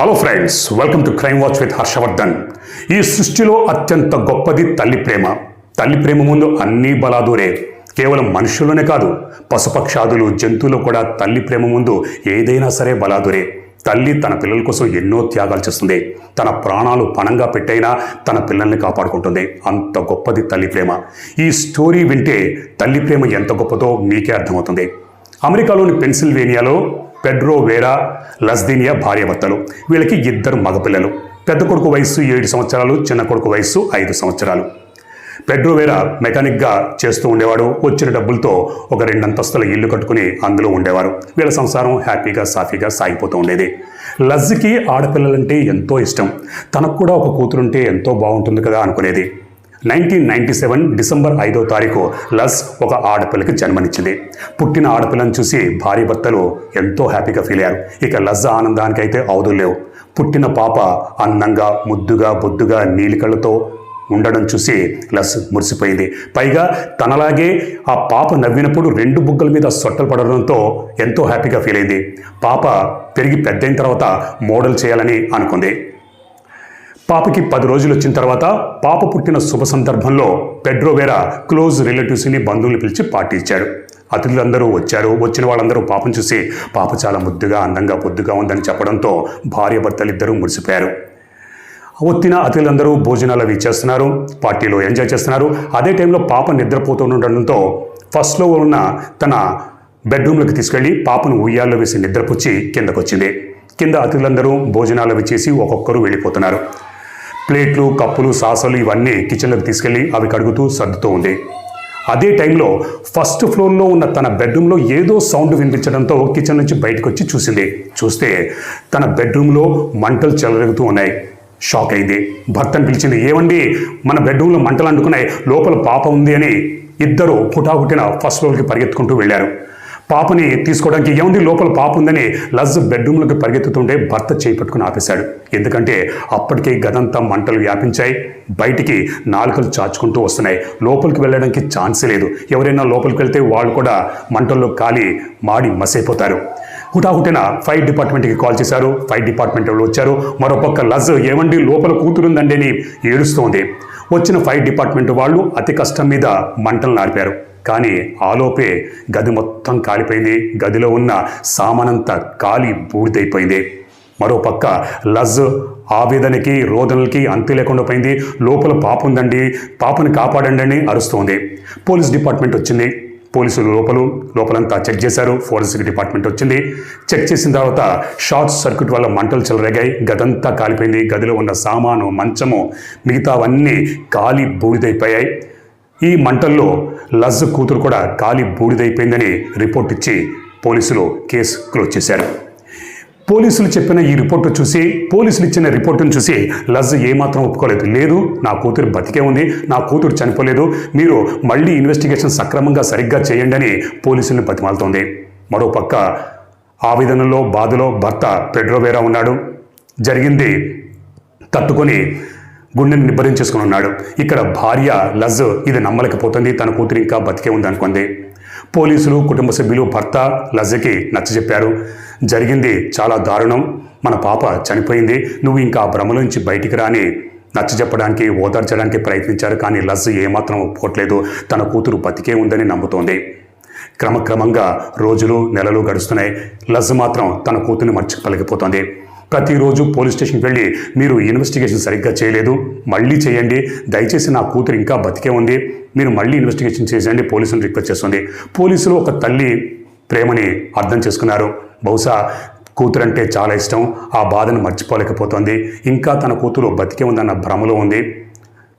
Hello friends welcome to crime watch with Harshavardhan ఈ సృష్టిలో అత్యంత గొప్పది తల్లి ప్రేమ. తల్లి ప్రేమ ముందు అన్నీ బలాదూరే. కేవలం మనుషుల్లోనే కాదు పశుపక్షాదులు జంతువులు కూడా తల్లి ప్రేమ ముందు ఏదైనా సరే బలాదూరే. తల్లి తన పిల్లల కోసం ఎన్నో త్యాగాలు చేస్తుంది. తన ప్రాణాలు పణంగా పెట్టైనా తన పిల్లల్ని కాపాడుకుంటుంది. అంత గొప్పది తల్లి ప్రేమ. ఈ స్టోరీ వింటే తల్లి ప్రేమ ఎంత గొప్పదో మీకే అర్థమవుతుంది. అమెరికాలోని పెన్సిల్వేనియాలో పెడ్రో వేరా లస్దీనియా భార్యభర్తలు వీళ్ళకి ఇద్దరు మగపిల్లలు. పెద్ద కొడుకు వయస్సు ఏడు సంవత్సరాలు చిన్న కొడుకు వయస్సు ఐదు సంవత్సరాలు. పెడ్రో వేరా మెకానిక్గా చేస్తూ ఉండేవాడు. వచ్చిన డబ్బులతో ఒక రెండంతస్తుల ఇల్లు కట్టుకుని అందులో ఉండేవారు. వీళ్ళ సంసారం హ్యాపీగా సాఫీగా సాగిపోతూ ఉండేది. లజ్జికి ఆడపిల్లలంటే ఎంతో ఇష్టం. తనకు కూడా ఒక కూతురుంటే ఎంతో బాగుంటుంది కదా అనుకునేది. నైన్టీన్ నైన్టీ సెవెన్ డిసెంబర్ ఐదో తారీఖు లస్ ఒక ఆడపిల్లకి జన్మనిచ్చింది. పుట్టిన ఆడపిల్లను చూసి భార్య భర్తలు ఎంతో హ్యాపీగా ఫీల్ అయ్యారు. ఇక లజ్ ఆనందానికైతే అవధులు లేవు. పుట్టిన పాప అందంగా ముద్దుగా బొద్దుగా నీలికళ్ళతో ఉండడం చూసి లస్ మురిసిపోయింది. పైగా తనలాగే ఆ పాప నవ్వినప్పుడు రెండు బుగ్గల మీద సొట్టలు పడడంతో ఎంతో హ్యాపీగా ఫీల్ అయింది. పాప పెరిగి పెద్దయిన తర్వాత మోడల్ చేయాలని అనుకుంది. పాపకి పది రోజులు వచ్చిన తర్వాత పాప పుట్టిన శుభ సందర్భంలో పెడ్రోవేరా క్లోజ్ రిలేటివ్స్ని బంధువులు పిలిచి పార్టీ ఇచ్చాడు అతిథులందరూ వచ్చారు. వచ్చిన వాళ్ళందరూ పాపం చూసి పాప చాలా ముద్దుగా అందంగా పొద్దుగా ఉందని చెప్పడంతో భార్య భర్తలు ఇద్దరూ మురిసిపోయారు. వచ్చిన అతిథులందరూ భోజనాలు అవి చేస్తున్నారు పార్టీలో ఎంజాయ్ చేస్తున్నారు. అదే టైంలో పాప నిద్రపోతుండటంతో ఫస్ట్లో ఉన్న తన బెడ్రూమ్లోకి తీసుకెళ్ళి పాపను ఉయ్యాల్లో వేసి నిద్రపుచ్చి కిందకొచ్చింది. కింద అతిథులందరూ భోజనాలు అవి చేసి ఒక్కొక్కరు వెళ్ళిపోతున్నారు. ప్లేట్లు కప్పులు సాసలు ఇవన్నీ కిచెన్లోకి తీసుకెళ్ళి అవి కడుగుతూ సర్దుతూ ఉంది. అదే టైంలో ఫస్ట్ ఫ్లోర్లో ఉన్న తన బెడ్రూమ్లో ఏదో సౌండ్ వినిపించడంతో కిచెన్ నుంచి బయటకు వచ్చి చూసింది. చూస్తే తన బెడ్రూమ్లో మంటలు చెలరుగుతూ ఉన్నాయి. షాక్ అయింది. భర్తను పిలిచింది ఏమండి మన బెడ్రూమ్లో మంటలు అంటుకున్నాయి లోపల పాప ఉంది అని ఇద్దరు పుటాపుట్టిన ఫస్ట్ ఫ్లోర్కి పరిగెత్తుకుంటూ వెళ్ళారు. పాపని తీసుకోవడానికి ఏముంది? లోపల పాప ఉందని లజ్ బెడ్రూమ్లోకి పరిగెత్తుతుంటే భర్త చేయి ఆపేశాడు. ఎందుకంటే అప్పటికే గదంతా మంటలు వ్యాపించాయి. బయటికి నాలుకలు చాచుకుంటూ వస్తున్నాయి. లోపలికి వెళ్ళడానికి ఛాన్సే లేదు. ఎవరైనా లోపలికి వెళ్తే వాళ్ళు కూడా మంటల్లో కాలి మాడి మసైపోతారు. హుటాహుటిన ఫైర్ డిపార్ట్మెంట్కి కాల్ చేశారు. ఫైర్ డిపార్ట్మెంట్ వాళ్ళు వచ్చారు. మరోపక్క లజ్ ఏమండి? లోపల కూతురుందండి అని ఏడుస్తోంది. వచ్చిన ఫైర్ డిపార్ట్మెంట్ వాళ్ళు అతి కష్టం మీద మంటలు నార్పారు. కానీ ఆలోపే గది మొత్తం కాలిపోయింది. గదిలో ఉన్న సామానంతా కాలి బూడిదైపోయింది. మరోపక్క లజ్ ఆవేదనకి రోదనలకి అంతు లేకుండా పోయింది. లోపల పాప ఉందండి పాపని కాపాడండి అని అరుస్తోంది. పోలీస్ డిపార్ట్మెంట్ వచ్చింది. పోలీసులు లోపలు లోపలంతా చెక్ చేశారు. ఫోరెన్సిక్ డిపార్ట్మెంట్ వచ్చింది. చెక్ చేసిన తర్వాత షార్ట్ సర్క్యూట్ వల్ల మంటలు చెలరేగాయి. గదంతా కాలిపోయింది. గదిలో ఉన్న సామాను మంచము మిగతావన్నీ కాలి బూడిదైపోయాయి. ఈ మంటల్లో లజ్ కూతురు కూడా కాలి బూడిదైపోయిందని రిపోర్ట్ ఇచ్చి పోలీసులు కేసు క్లోజ్ చేశారు. పోలీసులు చెప్పిన ఈ రిపోర్టు చూసి పోలీసులు ఇచ్చిన రిపోర్టును చూసి లజ్ ఏమాత్రం ఒప్పుకోలేదు. లేదు నా కూతురు బతికే ఉంది నా కూతురు చనిపోలేదు మీరు మళ్ళీ ఇన్వెస్టిగేషన్ సక్రమంగా సరిగ్గా చేయండి అని పోలీసులను బతిమాలుతోంది. మరోపక్క ఆవేదనలో బాధలో భర్త పెడ్రోవేరా ఉన్నాడు. జరిగింది తట్టుకొని గుండెని నిబ్బరించేసుకుని ఉన్నాడు. ఇక్కడ భార్య లజ్ ఇది నమ్మలేకపోతుంది. తన కూతురు ఇంకా బతికే ఉందనుకుంది. పోలీసులు కుటుంబ సభ్యులు భర్త లజ్జకి నచ్చజెప్పారు జరిగింది చాలా దారుణం. మన పాప చనిపోయింది. నువ్వు ఇంకా ఆ భ్రమ నుంచి బయటికి రాని నచ్చజెప్పడానికి ఓదార్చడానికి ప్రయత్నించారు. కానీ లజ్ ఏమాత్రం ఒప్పుకోవట్లేదు తన కూతురు బతికే ఉందని నమ్ముతోంది. క్రమక్రమంగా రోజులు నెలలు గడుస్తున్నాయి. లజ్ మాత్రం తన కూతుర్ని మర్చిపలిగిపోతోంది ప్రతిరోజు పోలీస్ స్టేషన్కి వెళ్ళి మీరు ఇన్వెస్టిగేషన్ సరిగ్గా చేయలేదు. మళ్ళీ చేయండి. దయచేసి నా కూతురు ఇంకా బతికే ఉంది. మీరు మళ్ళీ ఇన్వెస్టిగేషన్ చేసేయండి. పోలీసులు రిక్వెస్ట్ చేస్తుంది. పోలీసులు ఒక తల్లి ప్రేమని అర్థం చేసుకున్నారు. బహుశా కూతురు అంటే చాలా ఇష్టం. ఆ బాధను మర్చిపోలేకపోతుంది. ఇంకా తన కూతురు బతికే ఉందన్న భ్రమలో ఉంది.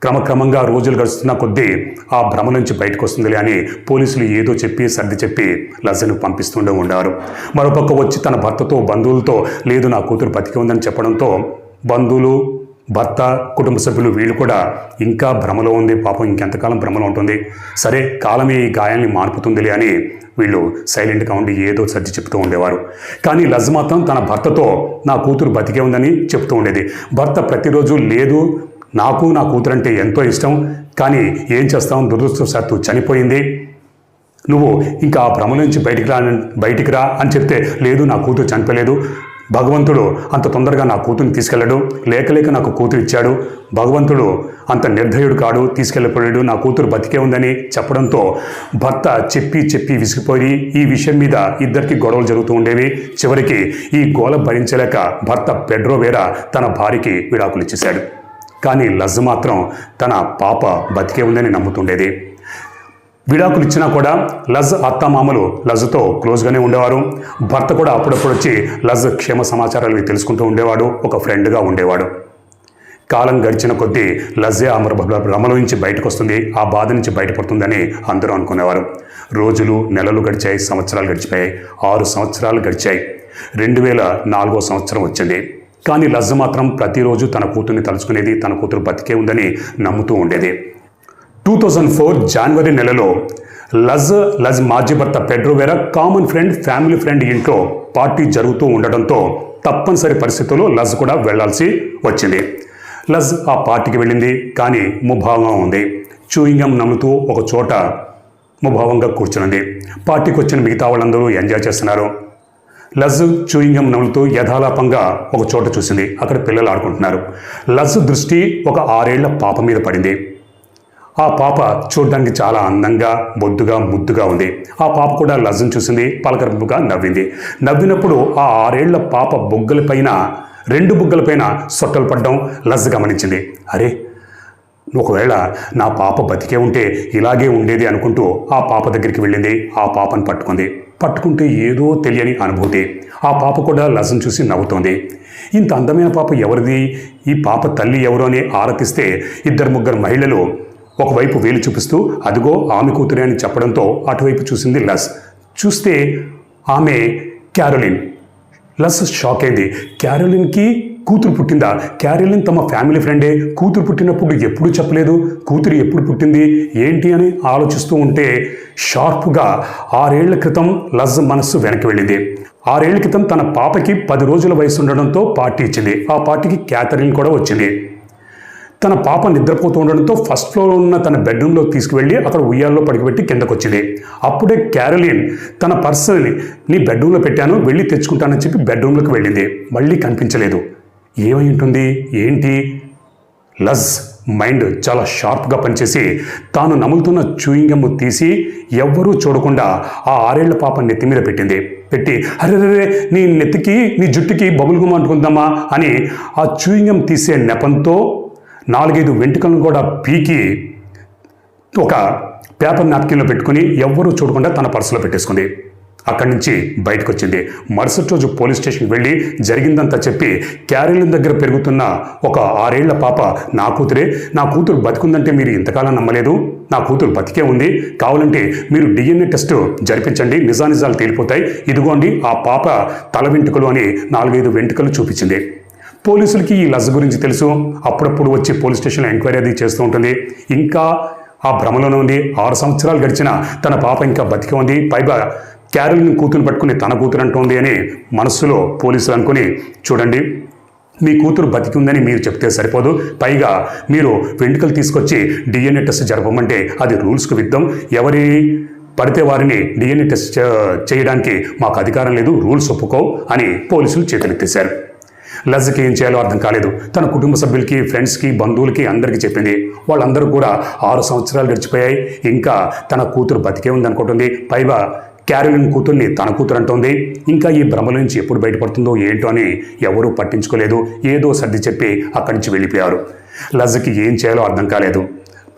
క్రమక్రమంగా రోజులు గడుస్తున్న కొద్దీ ఆ భ్రమ నుంచి బయటకు వస్తుందిలే అని పోలీసులు ఏదో చెప్పి సర్ది చెప్పి లజ్జను పంపిస్తుండే ఉండారు. మరోపక్క వచ్చి తన భర్తతో బంధువులతో లేదు నా కూతురు బతికి ఉందని చెప్పడంతో బంధువులు భర్త కుటుంబ సభ్యులు వీళ్ళు కూడా ఇంకా భ్రమలో ఉంది పాపం ఇంకెంతకాలం భ్రమలో ఉంటుంది. సరే కాలమే ఈ గాయాల్ని మార్పుతుందిలే అని వీళ్ళు సైలెంట్గా ఉండి ఏదో సర్ది చెప్తూ ఉండేవారు. కానీ లజ్ మాత్రం తన భర్తతో నా కూతురు బతికే ఉందని చెప్తూ ఉండేది. భర్త ప్రతిరోజు లేదు నాకు నా కూతురంటే ఎంతో ఇష్టం కానీ ఏం చేస్తాం? దురదృష్టవశాత్తు చనిపోయింది. నువ్వు ఇంకా ఆ భ్రమ నుంచి బయటికి రా బయటికి రా అని చెప్తే లేదు నా కూతురు చనిపోలేదు. భగవంతుడు అంత తొందరగా నా కూతురిని తీసుకెళ్ళడు. లేక లేక నాకు కూతురు ఇచ్చాడు. భగవంతుడు అంత నిర్దయుడు కాడు తీసుకెళ్ళిపోయాడు. నా కూతురు బతికే ఉందని చెప్పడంతో భర్త చెప్పి చెప్పి విసిగిపోయి ఈ విషయం మీద ఇద్దరికి గొడవలు జరుగుతూ ఉండేవి. చివరికి ఈ గోల భరించలేక భర్త పెడ్రో వేరా తన భార్యకి విడాకులు ఇచ్చేశాడు. కానీ లజ్ మాత్రం తన పాప బతికే ఉందని నమ్ముతుండేది. విడాకులు ఇచ్చినా కూడా లజ్ అత్తమామలు లజ్తో క్లోజ్గానే ఉండేవారు. భర్త కూడా అప్పుడప్పుడు వచ్చి లజ్ క్షేమ సమాచారాలు తెలుసుకుంటూ ఉండేవాడు ఒక ఫ్రెండ్గా ఉండేవాడు. కాలం గడిచిన కొద్దీ లజ్జే ఆ భ్రమలో నుంచి బయటకు వస్తుంది ఆ బాధ నుంచి బయటపడుతుందని అందరూ అనుకునేవారు. రోజులు నెలలు గడిచాయి సంవత్సరాలు గడిచిపోయాయి. ఆరు సంవత్సరాలు గడిచాయి. రెండు వేల నాలుగో సంవత్సరం వచ్చింది. కానీ లజ్జ మాత్రం ప్రతిరోజు తన కూతుర్ని తలుచుకునేది తన కూతురు బతికే ఉందని నమ్ముతూ ఉండేది. టూ థౌజండ్ ఫోర్ జనవరి నెలలో లజ్ లజ్ మాజీ భర్త Pedro Vera common friend family friend ఇంట్లో పార్టీ జరుగుతూ ఉండడంతో తప్పనిసరి పరిస్థితుల్లో లజ్ కూడా వెళ్ళాల్సి వచ్చింది. లజ్ ఆ పార్టీకి వెళ్ళింది కానీ ముభావంగా ఉంది. చూయింగం నమ్ముతూ ఒక చోట ముభావంగా కూర్చున్నది పార్టీకి వచ్చిన మిగతా వాళ్ళందరూ ఎంజాయ్ చేస్తున్నారు. లజ్ చూయింగం నవ్వులుతూ యథాలాపంగా ఒక చోట చూసింది. అక్కడ పిల్లలు ఆడుకుంటున్నారు. లజ్ దృష్టి ఒక ఆరేళ్ళ పాప మీద పడింది. ఆ పాప చూడడానికి చాలా అందంగా బొద్దుగా ముద్దుగా ఉంది. ఆ పాప కూడా లజ్జను చూసింది పలకరింపుగా నవ్వింది. నవ్వినప్పుడు ఆ ఆరేళ్ళ పాప బొగ్గలపైన రెండు బుగ్గలపైన సొట్టలు పడ్డం లజ్జ గమనించింది. అరే ఒకవేళ నా పాప బతికే ఉంటే ఇలాగే ఉండేది అనుకుంటూ ఆ పాప దగ్గరికి వెళ్ళింది. ఆ పాపను పట్టుకుంది. పట్టుకుంటే ఏదో తెలియని అనుభూతి. ఆ పాప కూడా లజను చూసి నవ్వుతోంది. ఇంత అందమైన పాప ఎవరిది? ఈ పాప తల్లి ఎవరు అని ఆరతిస్తే ఇద్దరు ముగ్గురు మహిళలు ఒకవైపు వేలు చూపిస్తూ అదిగో ఆమె కూతురే అని చెప్పడంతో అటువైపు చూసింది లస్ చూస్తే ఆమె క్యారోలిన్. లస్ షాక్ అయింది. క్యారోలిన్కి కూతురు పుట్టిందా? క్యారోలిన్ తమ ఫ్యామిలీ ఫ్రెండే. కూతురు పుట్టినప్పుడు ఎప్పుడు చెప్పలేదు. కూతురు ఎప్పుడు పుట్టింది? ఏంటి అని ఆలోచిస్తూ ఉంటే షార్ప్గా ఆరేళ్ళ క్రితం లజ్ మనస్సు వెనక్కి వెళ్ళింది. ఆరేళ్ళ క్రితం తన పాపకి పది రోజుల వయసు ఉండడంతో పార్టీ ఇచ్చింది. ఆ పార్టీకి క్యాథరిన్ కూడా వచ్చింది. తన పాప నిద్రపోతూ ఉండడంతో ఫస్ట్ ఫ్లోర్లో ఉన్న తన బెడ్రూమ్లో తీసుకువెళ్ళి అక్కడ ఉయ్యాల్లో పడికిపెట్టి కిందకు వచ్చింది అప్పుడే క్యారలిన్ తన పర్సని నీ బెడ్రూమ్లో పెట్టాను వెళ్ళి తెచ్చుకుంటానని చెప్పి బెడ్రూమ్లోకి వెళ్ళింది. మళ్ళీ కనిపించలేదు. ఏమై ఉంటుంది? ఏంటి? లజ్ మైండ్ చాలా షార్ప్గా పనిచేసి తాను నములుతున్న చూయింగమ్ము తీసి ఎవ్వరూ చూడకుండా ఆ ఆరేళ్ళ పాప నెత్తి మీద పెట్టింది. పెట్టి అరే నీ నెత్తికి నీ జుట్టుకి బబుల్ గుమ్మ అంటుకుందామా అని ఆ చూయింగం తీసే నెపంతో నాలుగైదు వెంట్రుకలను కూడా పీకి ఒక పేపర్ నాప్కిన్లో పెట్టుకుని ఎవ్వరూ చూడకుండా తన పర్సులో పెట్టేసుకుంది. అక్కడి నుంచి బయటకు వచ్చింది మరుసటి రోజు పోలీస్ స్టేషన్కి వెళ్ళి జరిగిందంతా చెప్పి క్యారీల దగ్గర పెరుగుతున్న ఒక ఆరేళ్ళ పాప నా కూతురే. నా కూతురు బతికుందంటే మీరు ఇంతకాలం నమ్మలేదు. నా కూతురు బతికే ఉంది. కావాలంటే మీరు డిఎన్ఏ టెస్ట్ జరిపించండి. నిజానిజాలు తేలిపోతాయి. ఇదిగోండి ఆ పాప తల వెంట్రుకలు అని నాలుగైదు వెంట్రుకలు చూపించింది. పోలీసులకి ఈ లజ్జ గురించి తెలుసు. అప్పుడప్పుడు వచ్చి పోలీస్ స్టేషన్లో ఎంక్వైరీ అది చేస్తూ ఉంటుంది. ఇంకా ఆ భ్రమలోనే ఉంది. ఆరు సంవత్సరాలు గడిచిన తన పాప ఇంకా బతికి ఉంది. పైగా క్యారల్ని కూతురు పట్టుకుని తన కూతురు అంటోంది అని మనస్సులో పోలీసులు అనుకుని చూడండి మీ కూతురు బతికి ఉందని మీరు చెప్తే సరిపోదు. పైగా మీరు వెంట్రుకలు తీసుకొచ్చి డిఎన్ఏ టెస్ట్ జరపమంటే అది రూల్స్కు విద్దం ఎవరి పడితే వారిని డిఎన్ఏ టెస్ట్ చేయడానికి మాకు అధికారం లేదు రూల్స్ ఒప్పుకో అని పోలీసులు చేతులెత్తేశారు. లజ్జకి ఏం చేయాలో అర్థం కాలేదు. తన కుటుంబ సభ్యులకి ఫ్రెండ్స్కి బంధువులకి అందరికీ చెప్పింది. వాళ్ళందరూ కూడా ఆరు సంవత్సరాలు గడిచిపోయాయి. ఇంకా తన కూతురు బతికే ఉంది అనుకుంటుంది పైగా క్యారోలిన్ కూతుర్ని తన కూతురు అంటోంది. ఇంకా ఈ భ్రమల నుంచి ఎప్పుడు బయటపడుతుందో ఏంటో అని ఎవరూ పట్టించుకోలేదు. ఏదో సర్ది చెప్పి అక్కడి నుంచి వెళ్ళిపోయారు. లజ్కి ఏం చేయాలో అర్థం కాలేదు.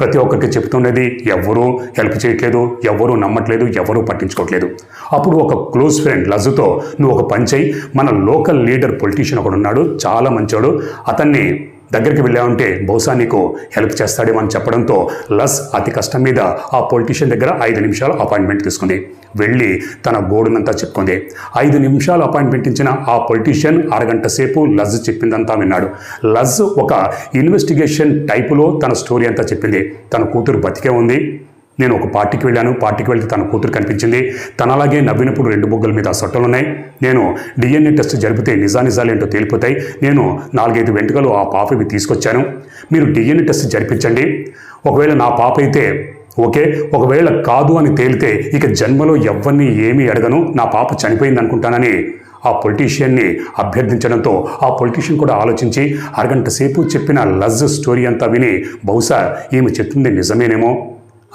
ప్రతి ఒక్కరికి చెప్తుండేది ఎవ్వరూ హెల్ప్ చేయట్లేదు ఎవ్వరూ నమ్మట్లేదు ఎవరూ పట్టించుకోవట్లేదు అప్పుడు ఒక క్లోజ్ ఫ్రెండ్ లజ్జుతో నువ్వు ఒక పని చేయి మన లోకల్ లీడర్ పొలిటీషియన్ ఒకడు ఉన్నాడు చాలా మంచోడు అతన్ని దగ్గరికి వెళ్ళామంటే బహుశా నీకు హెల్ప్ చేస్తాడేమో అని చెప్పడంతో లస్ అతి కష్టం మీద ఆ పొలిటీషియన్ దగ్గర ఐదు నిమిషాలు అపాయింట్మెంట్ తీసుకుంది. వెళ్ళి తన గోడునంతా చెప్పుకుంది ఐదు నిమిషాలు అపాయింట్మెంట్ ఇచ్చిన ఆ పొలిటీషియన్ అరగంట సేపు లజ్ చెప్పిందంతా విన్నాడు. లజ్ ఒక ఇన్వెస్టిగేషన్ టైపులో తన స్టోరీ అంతా చెప్పింది. తన కూతురు బతికే ఉంది. నేను ఒక పార్టీకి వెళ్ళాను. పార్టీకి వెళ్తే తన కూతురు కనిపించింది. తన అలాగే నవ్వినప్పుడు రెండు బొగ్గల మీద సొట్టలు ఉన్నాయి నేను డిఎన్ఏ టెస్ట్ జరిపితే నిజానిజాలు ఏంటో తేలిపోతాయి. నేను నాలుగైదు వెంటకలు ఆ పాపవి తీసుకొచ్చాను. మీరు డిఎన్ఏ టెస్ట్ జరిపించండి. ఒకవేళ నా పాప అయితే ఓకే. ఒకవేళ కాదు అని తేలితే ఇక జన్మలో ఎవరిని ఏమీ అడగను. నా పాప చనిపోయింది అనుకుంటానని ఆ పొలిటీషియన్ని అభ్యర్థించడంతో ఆ పొలిటీషియన్ కూడా ఆలోచించి అరగంట సేపు చెప్పిన లజ్ స్టోరీ అంతా విని బహుశా ఈమె చెప్తుంది నిజమేనేమో.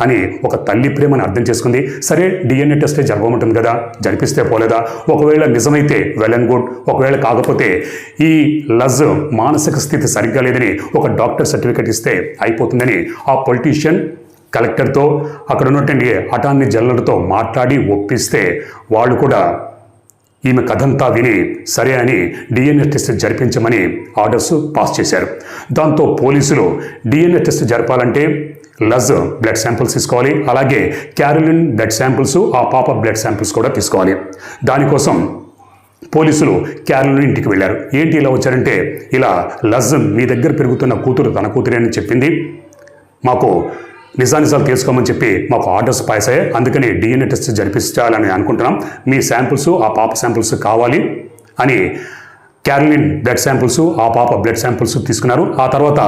అని ఒక తల్లి ప్రేమను అర్థం చేసుకుంది. సరే డిఎన్ఏ టెస్టే జరగమంటుంది కదా? జరిపిస్తే పోలేదా? ఒకవేళ నిజమైతే వెల్ అండ్ గుడ్ ఒకవేళ కాకపోతే ఈ లజ్ మానసిక స్థితి సరిగ్గా లేదని ఒక డాక్టర్ సర్టిఫికేట్ ఇస్తే అయిపోతుందని ఆ పొలిటీషియన్ కలెక్టర్తో అక్కడ ఉన్నటువంటి అటార్నీ జనరల్తో మాట్లాడి ఒప్పిస్తే వాళ్ళు కూడా ఈమె కథంతా విని సరే అని డిఎన్ఏ టెస్ట్ జరిపించమని ఆర్డర్స్ పాస్ చేశారు. దాంతో పోలీసులు డిఎన్ఏ టెస్ట్ జరపాలంటే లజ్ బ్లడ్ శాంపిల్స్ తీసుకోవాలి. అలాగే క్యారోలిన్ బ్లడ్ శాంపిల్స్ ఆ పాప బ్లడ్ శాంపిల్స్ కూడా తీసుకోవాలి. దానికోసం పోలీసులు క్యారోలిన్ ఇంటికి వెళ్ళారు. ఏంటి ఇలా వచ్చారంటే ఇలా లజ్ మీ దగ్గర పెరుగుతున్న కూతురు తన కూతురే అని చెప్పింది. మాకు నిజానిజాలు తెలుసుకోమని చెప్పి మాకు ఆర్డర్స్ పాస్ అయ్యాయి అందుకని డిఎన్ఏ టెస్ట్ జరిపించాలని అనుకుంటున్నాం. మీ శాంపుల్స్ ఆ పాప శాంపుల్స్ కావాలి అని క్యారలిన్ బ్లడ్ శాంపుల్స్ ఆ పాప బ్లడ్ శాంపుల్స్ తీసుకున్నారు. ఆ తర్వాత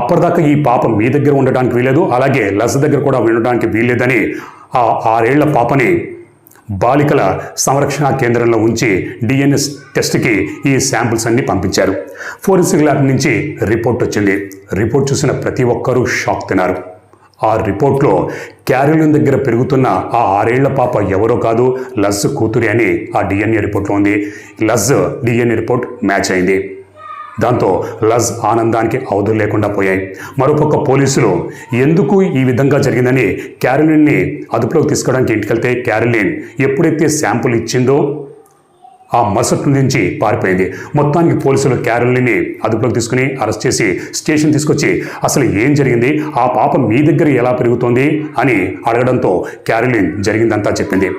అప్పటిదాకా ఈ పాప మీ దగ్గర ఉండడానికి వీలేదు అలాగే లస్ దగ్గర కూడా ఉండడానికి వీల్లేదని ఆ ఆరేళ్ళ పాపని బాలికల సంరక్షణ కేంద్రంలో ఉంచి డిఎన్ఎస్ టెస్ట్కి ఈ శాంపుల్స్ అన్ని పంపించారు. ఫోరెన్సిక్ ల్యాబ్ నుంచి రిపోర్ట్ వచ్చింది. రిపోర్ట్ చూసిన ప్రతి ఒక్కరూ షాక్ తిన్నారు. ఆ రిపోర్ట్లో క్యారోలిన్ దగ్గర పెరుగుతున్న ఆ ఆరేళ్ళ పాప ఎవరో కాదు లజ్ కూతురి అని ఆ డిఎన్ఏ రిపోర్ట్లో ఉంది. లజ్ డిఎన్ఏ రిపోర్ట్ మ్యాచ్ అయింది. దాంతో లజ్ ఆనందానికి అవధులు లేకుండా పోయాయి. మరోపక్క పోలీసులు ఎందుకు ఈ విధంగా జరిగిందని క్యారోలిన్ని అదుపులోకి తీసుకోవడానికి ఇంటికెళ్తే క్యారోలిన్ ఎప్పుడైతే శాంపుల్ ఇచ్చిందో ఆ మరుసటి నుంచి పారిపోయింది. మొత్తానికి పోలీసులు క్యారల్ని అదుపులోకి తీసుకుని అరెస్ట్ చేసి స్టేషన్ తీసుకొచ్చి అసలు ఏం జరిగింది? ఆ పాప మీ దగ్గర ఎలా పెరుగుతోంది? అని అడగడంతో క్యారోలిన్ జరిగిందంతా చెప్పింది.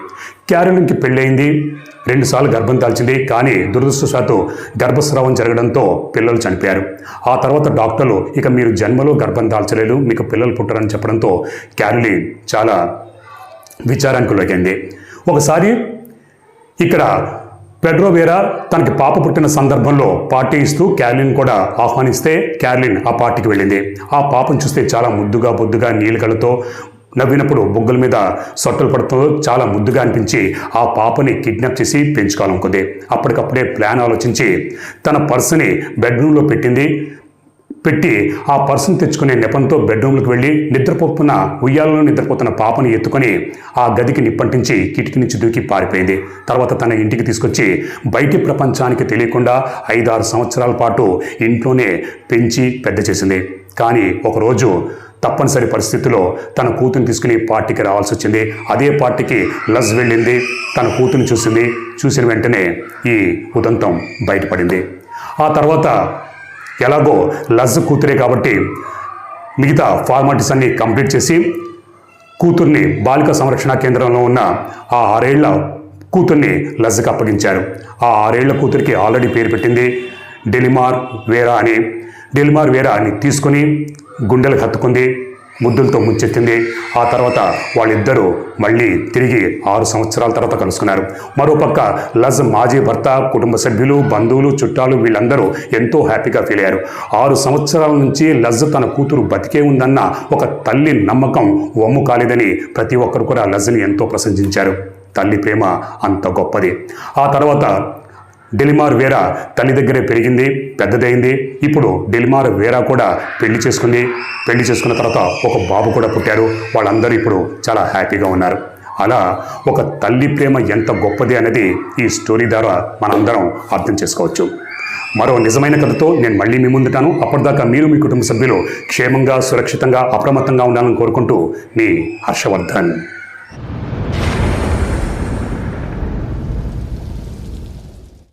క్యారోలిన్కి పెళ్ళయింది. రెండుసార్లు గర్భం దాల్చింది. కానీ దురదృష్టశాత్తు గర్భస్రావం జరగడంతో పిల్లలు చనిపోయారు. ఆ తర్వాత డాక్టర్లు ఇక మీరు జన్మలో గర్భం దాల్చలేదు. మీకు పిల్లలు పుట్టరని చెప్పడంతో క్యారోలిన్ చాలా విచారానికి లొగింది ఒకసారి ఇక్కడ పెడ్రోవేరా తనకి పాప పుట్టిన సందర్భంలో పార్టీ ఇస్తూ క్యార్లిన్ కూడా ఆహ్వానిస్తే క్యార్లిన్ ఆ పార్టీకి వెళ్ళింది. ఆ పాపను చూస్తే చాలా ముద్దుగా బొద్దుగా నీళ్ళ నవ్వినప్పుడు బొగ్గుల మీద సొట్టలు పడుతూ చాలా ముద్దుగా అనిపించి ఆ పాపని కిడ్నాప్ చేసి పెంచుకోవాలనుకుంది. అప్పటికప్పుడే ప్లాన్ ఆలోచించి తన పర్సుని బెడ్రూమ్లో పెట్టింది. పెట్టి ఆ పర్సన్ తెచ్చుకునే నెపంతో బెడ్రూమ్లకు వెళ్ళి నిద్రపోతున్న ఉయ్యాలలో నిద్రపోతున్న పాపని ఎత్తుకొని ఆ గదికి నిప్పంటించి కిటికీ నుంచి దూకి పారిపోయింది. తర్వాత తన ఇంటికి తీసుకొచ్చి బయటి ప్రపంచానికి తెలియకుండా ఐదారు సంవత్సరాల పాటు ఇంట్లోనే పెంచి పెద్ద చేసింది. కానీ ఒకరోజు తప్పనిసరి పరిస్థితిలో తన కూతురు తీసుకుని పార్టీకి రావాల్సి వచ్చింది. అదే పార్టీకి లజ్ వెళ్ళింది. తన కూతురు చూసింది. చూసిన వెంటనే ఈ ఉదంతం బయటపడింది. ఆ తర్వాత ఎలాగో లజ్ కూతురే కాబట్టి మిగతా ఫార్మాలిటీస్ అన్ని కంప్లీట్ చేసి కూతుర్ని బాలిక సంరక్షణ కేంద్రంలో ఉన్న ఆ ఆరేళ్ళ కూతుర్ని లజ్జకు అప్పగించారు. ఆ ఆరేళ్ళ కూతురికి ఆల్రెడీ పేరు పెట్టింది డెలిమార్ వేరా అని. డెలిమార్ వేరా అని తీసుకొని గుండెలకు హత్తుకుంది. ముద్దులతో ముంచెత్తింది ఆ తర్వాత వాళ్ళిద్దరూ మళ్ళీ తిరిగి ఆరు సంవత్సరాల తర్వాత కలుసుకున్నారు. మరోపక్క లజ్ మాజీ భర్త కుటుంబ సభ్యులు బంధువులు చుట్టాలు వీళ్ళందరూ ఎంతో హ్యాపీగా ఫీల్ అయ్యారు. ఆరు సంవత్సరాల నుంచి లజ్ తన కూతురు బతికే ఉందన్న ఒక తల్లి నమ్మకం వమ్ము కాలేదని ప్రతి ఒక్కరు కూడా లజ్ని ఎంతో ప్రశంసించారు. తల్లి ప్రేమ అంత గొప్పది. ఆ తర్వాత డెలిమార్ వేరా తల్లి దగ్గరే పెరిగింది పెద్దదైంది. ఇప్పుడు డెలిమార్ వేరా కూడా పెళ్ళి చేసుకుంది. పెళ్ళి చేసుకున్న తర్వాత ఒక బాబు కూడా పుట్టారు. వాళ్ళందరూ ఇప్పుడు చాలా హ్యాపీగా ఉన్నారు. అలా ఒక తల్లి ప్రేమ ఎంత గొప్పది అనేది ఈ స్టోరీ ద్వారా మనందరం అర్థం చేసుకోవచ్చు. మరో నిజమైన కథతో నేను మళ్ళీ మీ ముందుటాను. అప్పటిదాకా మీరు మీ కుటుంబ సభ్యులు క్షేమంగా సురక్షితంగా అప్రమత్తంగా ఉండాలని కోరుకుంటూ మీ హర్షవర్ధన్.